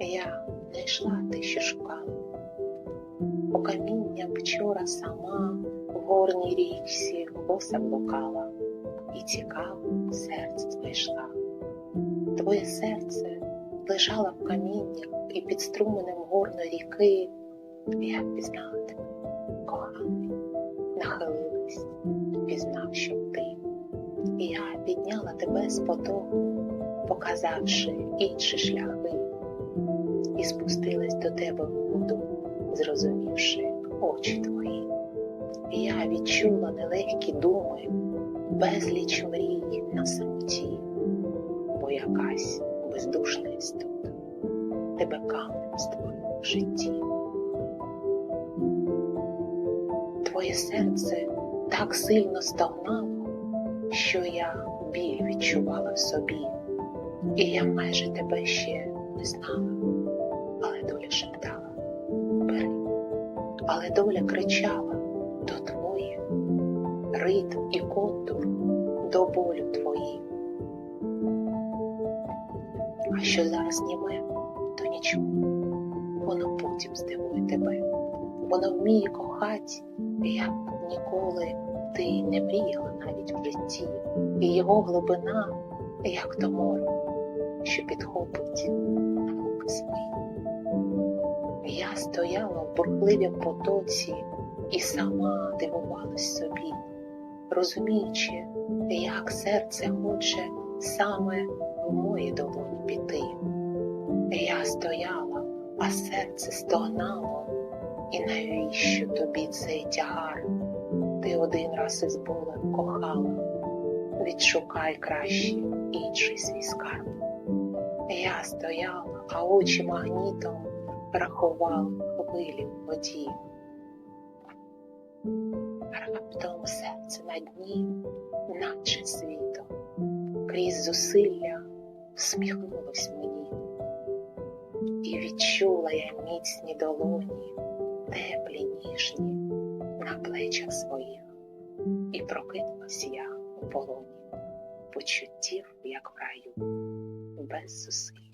Я не йшла те, що шукала. По каміння вчора сама в горній річці боса блукала і цікаво серце знайшла. Твоє серце лежало в каміннях і під струменем горної ріки. Я впізнала тебе, коханий, нахилилась, впізнав, що ти. І я підняла тебе з потоку, показавши інші шляхи, і спустилась до тебе в воду, зрозумівши очі твої. Я відчула нелегкі думи, безліч мрій на самоті, бо якась бездушна істота тебе камнем створила в житті. Твоє серце так сильно стогнало, що я біль відчувала в собі, і я майже тебе ще не знала, але доля кричала то твоє, ритм і контур до болю твої. А що зараз німе, то нічого, воно потім здивує тебе, воно вміє кохать, як ніколи ти не мріяла навіть в житті, і його глибина, як то море, що підхопить стояла в бурхливім потоці і сама дивувалась собі, розуміючи, як серце хоче саме в мої долоні піти. Я стояла, а серце стогнало, і навіщо тобі цей тягар? Ти один раз із болем кохала, відшукай краще інший свій скарб. Я стояла, а очі магнітом рахували хвилі в воді. Раптом серце на дні, наче світом, крізь зусилля всміхнулось мені, і відчула я міцні долоні, теплі, ніжні на плечах своїх, і прокинулась я у полоні почуттів, як в раю, без зусиль.